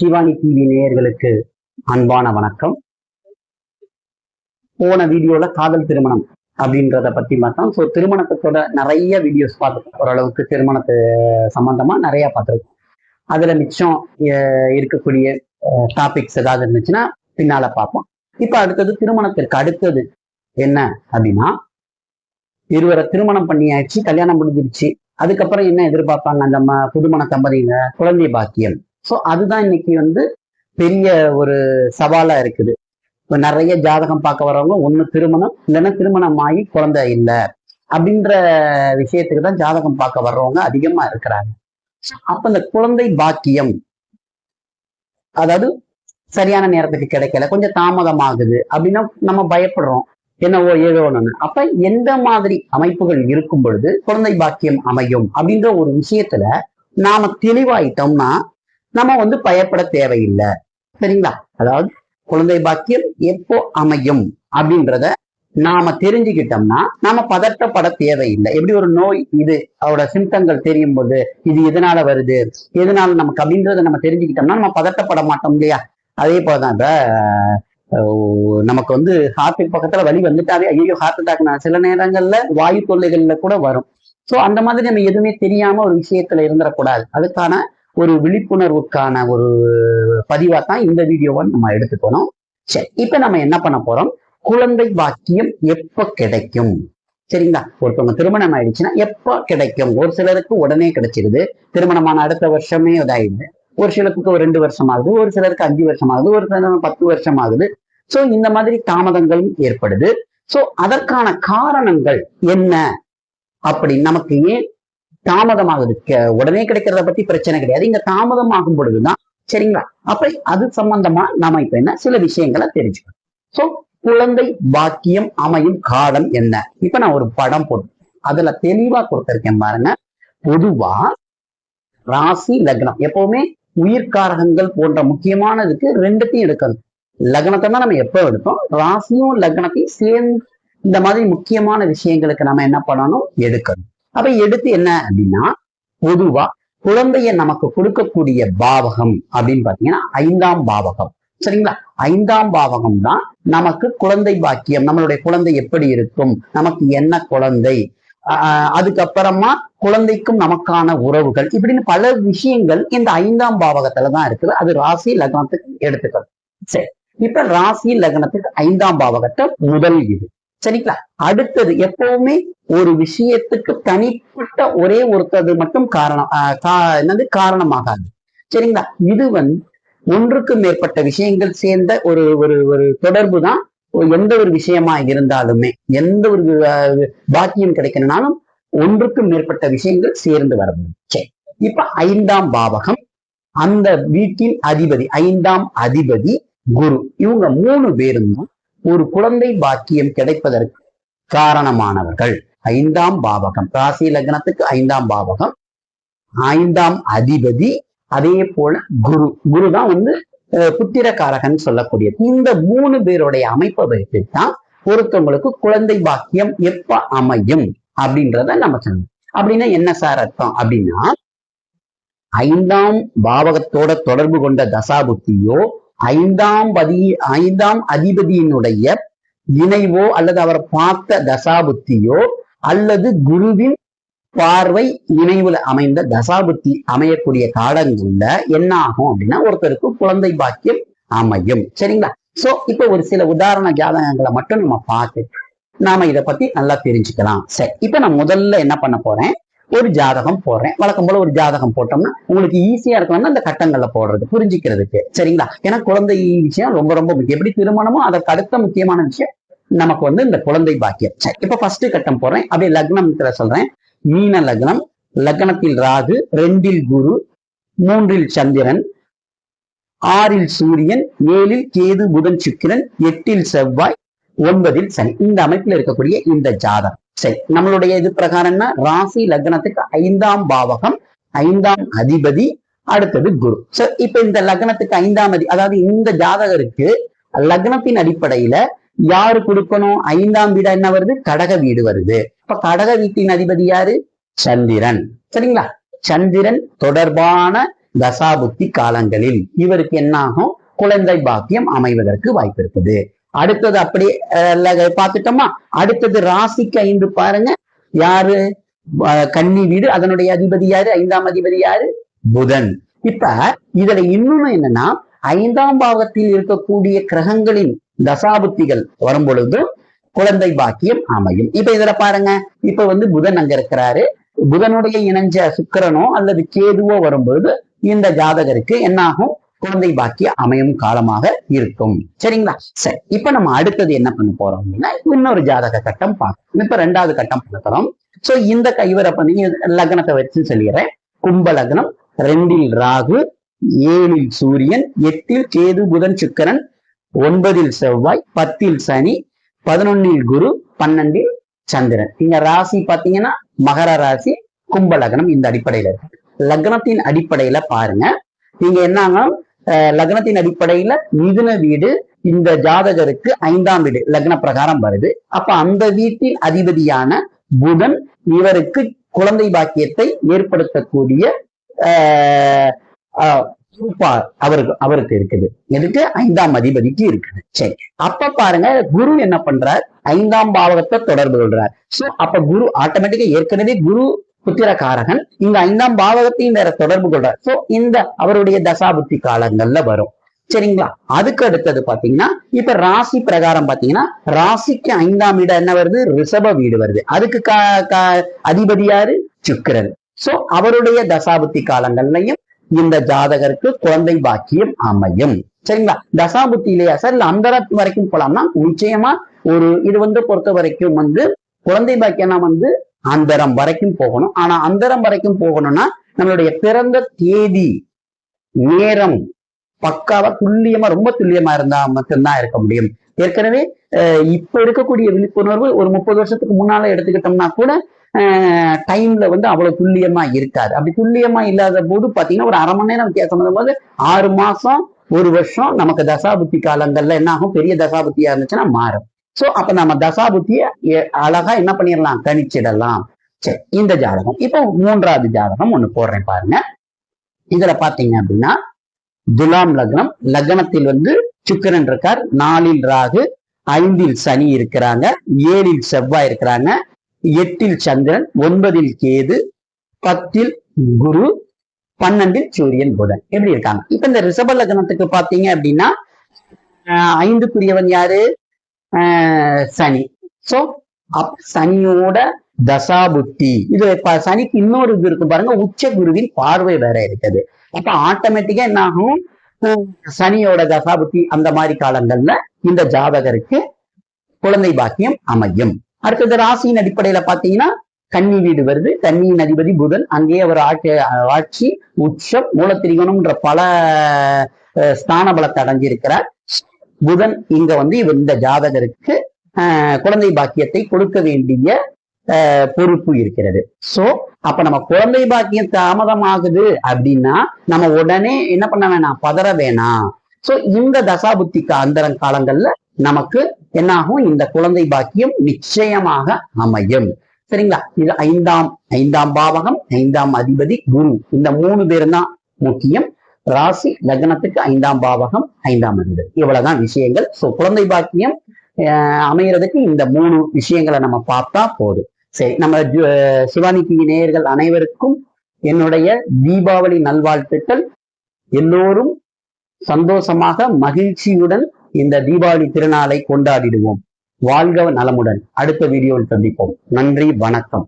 Shivani TV நேயர்களுக்கு அன்பான வணக்கம். போன வீடியோல காதல் திருமணம் அப்படின்றத பத்தி பார்த்தோம். ஸோ திருமணத்தோட நிறைய வீடியோஸ் பார்த்துருக்கோம். ஓரளவுக்கு திருமணத்து சம்பந்தமா நிறைய பார்த்துருக்கோம். அதுல மிச்சம் அஹ், இருக்கக்கூடிய டாபிக்ஸ் ஏதாவது இருந்துச்சுன்னா பின்னால பார்ப்போம். இப்ப அடுத்தது திருமணத்திற்கு அடுத்தது என்ன அப்படின்னா இருவரை திருமணம் பண்ணியாச்சு கல்யாணம் முடிஞ்சிருச்சு. அதுக்கப்புறம் என்ன எதிர்பார்ப்பாங்க அந்த புதுமண தம்பதிங்க குழந்தை பாக்கியம். ஸோ அதுதான் இன்னைக்கு வந்து பெரிய ஒரு சவாலா இருக்குது. இப்போ நிறைய ஜாதகம் பார்க்க வரவங்க ஒண்ணு திருமணம் இல்லைன்னா திருமணம் ஆகி குழந்தை இல்லை அப்படின்ற விஷயத்துக்கு தான் ஜாதகம் பார்க்க வர்றவங்க அதிகமா இருக்கிறாங்க. அப்ப இந்த குழந்தை பாக்கியம் அதாவது சரியான நேரத்துக்கு கிடைக்கல கொஞ்சம் தாமதமாகுது அப்படின்னா நம்ம பயப்படுறோம். என்னவோ ஏதோ ஒன்று அப்ப எந்த மாதிரி அமைப்புகள் இருக்கும் பொழுது குழந்தை பாக்கியம் அமையும் அப்படின்ற ஒரு விஷயத்துல நாம தெளிவாயிட்டோம்னா நம்ம வந்து பயப்பட தேவையில்லை. சரிங்களா? அதாவது குழந்தை பாக்கியம் எப்போ அமையும் அப்படின்றத நாம தெரிஞ்சுக்கிட்டோம்னா நாம பதட்டப்பட தேவையில்லை. எப்படி ஒரு நோய் இது அவரோட சிம்டங்கள் தெரியும் போது இது எதனால வருது எதனால நமக்கு அப்படின்றத நம்ம தெரிஞ்சுக்கிட்டோம்னா நம்ம பதட்டப்பட மாட்டோம் இல்லையா? அதே போலதான் இப்ப நமக்கு வந்து ஹார்ட் பக்கத்துல வலி வந்துட்டாவே ஐயோ ஹார்ட் அட்டாக் நான் சில நேரங்கள்ல வாயு தொல்லைகள்ல கூட வரும். சோ அந்த மாதிரி நம்ம எதுவுமே தெரியாம ஒரு விஷயத்துல இருந்துடக்கூடாது அதுக்கான ஒரு விழிப்புணர்வுக்கான ஒரு பதிவா தான் இந்த வீடியோவை நம்ம எடுத்துக்கணும் சரி இப்ப நம்ம என்ன பண்ண போறோம்? குழந்தை பாக்கியம் எப்ப கிடைக்கும்? சரிங்களா? ஒருத்தவங்க திருமணம் ஆயிடுச்சுன்னா எப்ப கிடைக்கும்? ஒரு சிலருக்கு உடனே கிடைச்சிருது. திருமணமான அடுத்த வருஷமே இதாயிடுது. ஒரு சிலருக்கு ஒரு ரெண்டு வருஷம் ஆகுது ஒரு சிலருக்கு அஞ்சு வருஷம் ஆகுது ஒரு சிலருக்கு பத்து வருஷம் ஆகுது சோ இந்த மாதிரி தாமதங்களும் ஏற்படுது. சோ அதற்கான காரணங்கள் என்ன? அப்படி நமக்கு ஏன் தாமதமாகுது உடனே கிடைக்கிறத பத்தி பிரச்சனை கிடையாது. இங்க தாமதமாகும் பொழுதுதான் சரிங்களா? அப்ப அது சம்பந்தமா நாம இப்ப என்ன? சில விஷயங்களை தெரிஞ்சுக்கணும். சோ குழந்தை பாக்கியம் அமையும் காலம் என்ன? இப்ப நான் ஒரு படம் போட்டு அதுல தெளிவா கொடுத்திருக்கேன் பாருங்க. பொதுவா ராசி லக்னம். எப்பவுமே உயிர்காரகங்கள் போன்ற முக்கியமானதுக்கு ரெண்டுத்தையும் எடுக்கணும். லக்னத்தை தான் நம்ம எப்போ எடுத்தோம்? ராசியும் லக்னத்தையும் சேர்ந்து இந்த மாதிரி முக்கியமான விஷயங்களுக்கு நம்ம என்ன பண்ணணும்? எடுக்கணும். அப்ப எடுத்து என்ன அப்படின்னா பொதுவா குழந்தைய நமக்கு கொடுக்கக்கூடிய பாவகம் அப்படின்னு பாத்தீங்கன்னா ஐந்தாம் பாவகம். சரிங்களா? ஐந்தாம் பாவகம் தான் நமக்கு குழந்தை பாக்கியம். நம்மளுடைய குழந்தை எப்படி இருக்கும்? நமக்கு என்ன குழந்தை? ஆஹ் அதுக்கப்புறமா குழந்தைக்கும் நமக்கான உறவுகள். இப்படின்னு பல விஷயங்கள் இந்த ஐந்தாம் பாவகத்துல தான் இருக்குது. அது ராசி லக்னத்துக்கு எடுத்துக்கணும் சரி. இப்ப ராசி லக்னத்துக்கு ஐந்தாம் பாவகத்தை முதல் இது சரிங்களா? அடுத்தது எப்பவுமே ஒரு விஷயத்துக்கு தனிப்பட்ட ஒரே ஒருத்தது மட்டும் காரணம். என்னது? காரணமாகாது. சரிங்களா? இது வந்து ஒன்றுக்கு மேற்பட்ட விஷயங்கள் சேர்ந்த ஒரு ஒரு ஒரு தொடர்பு தான் எந்த ஒரு விஷயமா இருந்தாலுமே எந்த ஒரு பாக்கியம் கிடைக்கணும்னாலும் ஒன்றுக்கு மேற்பட்ட விஷயங்கள் சேர்ந்து வர முடியும் சரி. இப்ப ஐந்தாம் பாவகம் அந்த வீட்டின் அதிபதி ஐந்தாம் அதிபதி குரு. இவங்க மூணு பேரும் தான் ஒரு குழந்தை பாக்கியம் கிடைப்பதற்கு காரணமானவர்கள். ஐந்தாம் பாவகம். ராசி லக்னத்துக்கு ஐந்தாம் பாவகம். ஐந்தாம் அதிபதி. அதே போல குரு. குரு தான் வந்து அஹ், சொல்லக்கூடியது. இந்த மூணு பேருடைய அமைப்பை வைத்து தான் ஒருத்தவங்களுக்கு குழந்தை பாக்கியம் எப்ப அமையும் அப்படின்றத நம்ம சொல்லணும். அப்படின்னா என்ன சார் அர்த்தம்? அப்படின்னா ஐந்தாம் பாவகத்தோட தொடர்பு கொண்ட தசாபுத்தியோ ஐந்தாம் பதி ஐந்தாம் அதிபதியினுடைய இணைவோ அல்லது அவர் பார்த்த தசாபுத்தியோ அல்லது குருவின் பார்வை இணைவுல அமைந்த தசாபுத்தி அமையக்கூடிய காலங்கள்ல என்ன ஆகும் அப்படின்னா ஒருத்தருக்கு குழந்தை பாக்கியம் அமையும். சரிங்களா? சோ இப்ப ஒரு சில உதாரண ஜாதகங்களை மட்டும் நம்ம பார்த்து நாம இதை பத்தி நல்லா தெரிஞ்சுக்கலாம். சரி இப்ப நான் முதல்ல என்ன பண்ண போறேன்? ஒரு ஜாதகம் போடுறேன். வழக்கம் போல ஒரு ஜாதகம் போட்டோம்னா உங்களுக்கு ஈஸியா இருக்கணும்னா அந்த கட்டங்கள்ல போடுறது புரிஞ்சுக்கிறதுக்கு. சரிங்களா? ஏன்னா குழந்தை விஷயம் ரொம்ப ரொம்ப முக்கியம். எப்படி திருமணமோ அதற்கு அடுத்த முக்கியமான விஷயம் நமக்கு வந்து இந்த குழந்தை பாக்கியம். சரி இப்ப ஃபர்ஸ்ட் கட்டம் போடுறேன். அப்படியே லக்னத்துல சொல்றேன். மீன லக்னம் லக்னத்தில் ராகு ரெண்டில் குரு மூன்றில் சந்திரன் ஆறில் சூரியன் ஏழில் கேது புதன் சுக்கிரன் எட்டில் செவ்வாய் ஒன்பதில் சனி. இந்த அமைப்பில் இருக்கக்கூடிய இந்த ஜாதகம். சரி நம்மளுடைய இது பிரகாரம்னா ராசி லக்னத்துக்கு ஐந்தாம் பாவகம் ஐந்தாம் அதிபதி அடுத்தது குரு. சோ இப்ப இந்த லக்னத்துக்கு ஐந்தாம் அதி அதாவது இந்த ஜாதகருக்கு லக்னத்தின் அடிப்படையில யாரு கொடுக்கணும்? ஐந்தாம் வீடா என்ன வருது? கடக வீடு வருது. இப்ப கடக வீட்டின் அதிபதி யாரு? சந்திரன். சரிங்களா? சந்திரன் தொடர்பான தசாபுத்தி காலங்களில் இவருக்கு என்னாகும்? குழந்தை பாக்கியம் அமைவதற்கு வாய்ப்பு இருக்குது. அடுத்தது அப்படி பார்த்துட்டோமா? அடுத்தது ராசிக்கு ஐந்து பாருங்க. யாரு? கன்னி வீடு. அதனுடைய அதிபதி யாரு? ஐந்தாம் அதிபதி யாரு? புதன். இப்ப இதுல இன்னொன்னு என்னன்னா ஐந்தாம் பாவத்தில் இருக்கக்கூடிய கிரகங்களின் தசாபுத்திகள் வரும் பொழுது குழந்தை பாக்கியம் அமையும். இப்ப இதுல பாருங்க. இப்ப வந்து புதன் அங்க இருக்கிறாரு. புதனுடைய இணைஞ்ச சுக்கிரனோ அல்லது கேதுவோ வரும்பொழுது இந்த ஜாதகருக்கு என்னாகும்? குழந்தை பாக்கிய அமையும் காலமாக இருக்கும். சரிங்களா? சரி இப்ப நம்ம அடுத்தது என்ன பண்ண போறோம் அப்படின்னா இன்னொரு ஜாதக கட்டம் பார்க்கணும். இப்ப ரெண்டாவது கட்டம் பார்க்கிறோம் சோ இந்த க- இவரை பண்ணி லக்னத்தை வச்சு சொல்லிடுறேன். கும்ப லக்னம் ரெண்டில் ராகு ஏழில் சூரியன் எட்டில் கேது புதன் சுக்கரன் ஒன்பதில் செவ்வாய் பத்தில் சனி பதினொன்னில் குரு பன்னெண்டில் சந்திரன். இங்க ராசி பாத்தீங்கன்னா மகர ராசி கும்ப லக்னம் இந்த அடிப்படையில இருக்கு. லக்னத்தின் அடிப்படையில பாருங்க. நீங்க என்னங்க லக்னத்தின் அடிப்படையில மிதுன வீடு இந்த ஜாதகருக்கு ஐந்தாம் வீடு லக்ன பிரகாரம் வருது. அப்ப அந்த வீட்டின் அதிபதியான புதன் இவருக்கு குழந்தை பாக்கியத்தை ஏற்படுத்தக்கூடிய ஆஹ், ஆஹ், அவருக்கு அவருக்கு இருக்குது. எதுக்கு? ஐந்தாம் அதிபதிக்கு இருக்குது. சரி. அப்ப பாருங்க குரு என்ன பண்றார்? ஐந்தாம் பாவகத்தை தொடர்பு கொள்றார். சோ அப்ப குரு ஆட்டோமேட்டிக்கா ஏற்கனவே குரு புத்திரகாரகன் இந்த ஐந்தாம் பாவகத்தையும் வேற தொடர்பு கொள்றார். சோ இந்த அவருடைய தசாபுத்தி காலங்கள்ல வரும். சரிங்களா? அதுக்கு அடுத்தது பாத்தீங்கன்னா இப்ப ராசி பிரகாரம் பாத்தீங்கன்னா ராசிக்கு ஐந்தாம் வீடு என்ன வருது? ரிஷப வீடு வருது. அதுக்கு அதிபதி யாரு? சுக்கரன். சோ அவருடைய தசாபுத்தி காலங்கள்லயும் இந்த ஜாதகருக்கு குழந்தை பாக்கியம் அமையும். சரிங்களா? தசாபுத்தி இல்லையா சார்? இல்ல அந்த வரைக்கும் போலாம்னா நிச்சயமா ஒரு இது வந்து பொறுத்த வரைக்கும் வந்து குழந்தை பாக்கியம்னா வந்து அந்தரம் வரைக்கும் போகணும். ஆனா அந்தரம் வரைக்கும் போகணும்னா நம்மளுடைய பிறந்த தேதி நேரம் பக்காவா துல்லியமா ரொம்ப துல்லியமா இருந்தா மட்டும்தான் இருக்க முடியும். ஏற்கனவே அஹ், இப்ப இருக்கக்கூடிய விழிப்புணர்வு ஒரு முப்பது வருஷத்துக்கு முன்னால எடுத்துக்கிட்டோம்னா கூட டைம்ல வந்து அவ்வளவு துல்லியமா இருக்காது. அப்படி துல்லியமா இல்லாத போது பாத்தீங்கன்னா ஒரு அரை மணி நேரம் வித்தியாசம் போது ஆறு மாசம் ஒரு வருஷம் நமக்கு தசாபுத்தி காலங்கள்ல என்ன ஆகும்? பெரிய தசாபுத்தியா இருந்துச்சுன்னா மாறும். சோ அப்ப நம்ம தசாபுத்திய அழகா என்ன பண்ணிடலாம் கணிச்சிடலாம். சரி இந்த ஜாதகம். இப்போ மூன்றாவது ஜாதகம் ஒண்ணு போடுறேன் பாருங்க. இதுல பாத்தீங்க அப்படின்னா துலாம் லக்னம் லக்னத்தில் வந்து சுக்கிரன் இருக்கார். நாலில் ராகு ஐந்தில் சனி இருக்கிறாங்க. ஏழில் செவ்வாய் இருக்கிறாங்க. எட்டில் சந்திரன் ஒன்பதில் கேது பத்தில் குரு பன்னெண்டில் சூரியன் புதன். எப்படி இருக்காங்க? இப்ப இந்த ரிஷப லக்னத்துக்கு பாத்தீங்க அப்படின்னா ஐந்துக்குரியவன் யாரு? சனி. சோ அப் சனியோட தசாபுத்தி. இது இப்ப சனிக்கு இன்னொரு இது இருக்கு பாருங்க உச்ச குருவின் பார்வை வேற இருக்குது. அப்ப ஆட்டோமேட்டிக்கா என்ன ஆகும் சனியோட தசாபுத்தி அந்த மாதிரி காலங்கள்ல இந்த ஜாதகருக்கு குழந்தை பாக்கியம் அமையும். அடுத்தது ராசியின் அடிப்படையில பாத்தீங்கன்னா கன்னி வீடு வருது. கன்னியின் அதிபதி புதன் அங்கேயே அவர் ஆட்சி ஆட்சி உச்சம் மூலத்திரிகோணம்ன்ற பல ஸ்தான பலத்தை அடைஞ்சிருக்கிறார். புதன் இங்க வந்து இந்த ஜாதகருக்கு குழந்தை பாக்கியத்தை கொடுக்க வேண்டிய பொறுப்பு இருக்கிறது. சோ அப்ப நம்ம குழந்தை பாக்கியம் தாமதமாகுது அப்படின்னா நம்ம உடனே என்ன பண்ண வேணாம்? பதற வேணாம். சோ இந்த தசாபுத்திக்கு அந்தரங் காலங்கள்ல நமக்கு என்னாகும்? இந்த குழந்தை பாக்கியம் நிச்சயமாக அமையும். சரிங்களா? இது ஐந்தாம் ஐந்தாம் பாவகம் ஐந்தாம் அதிபதி குரு. இந்த மூணு பேரும் தான் முக்கியம். ராசி லக்னத்துக்கு ஐந்தாம் பாவகம் ஐந்தாம் அதிபதி. இவ்வளவுதான் விஷயங்கள். சோ குழந்தை பாக்கியம் அஹ், அமையறதுக்கு இந்த மூணு விஷயங்களை நம்ம பார்த்தா போதும். சரி நம்ம சிவானி டிவி நேயர்கள் அனைவருக்கும் என்னுடைய தீபாவளி நல்வாழ்த்துக்கள். எல்லோரும் சந்தோஷமாக மகிழ்ச்சியுடன் இந்த தீபாவளி திருநாளை கொண்டாடிடுவோம். வாழ்க நலமுடன். அடுத்த வீடியோவில் சந்திப்போம். நன்றி வணக்கம்.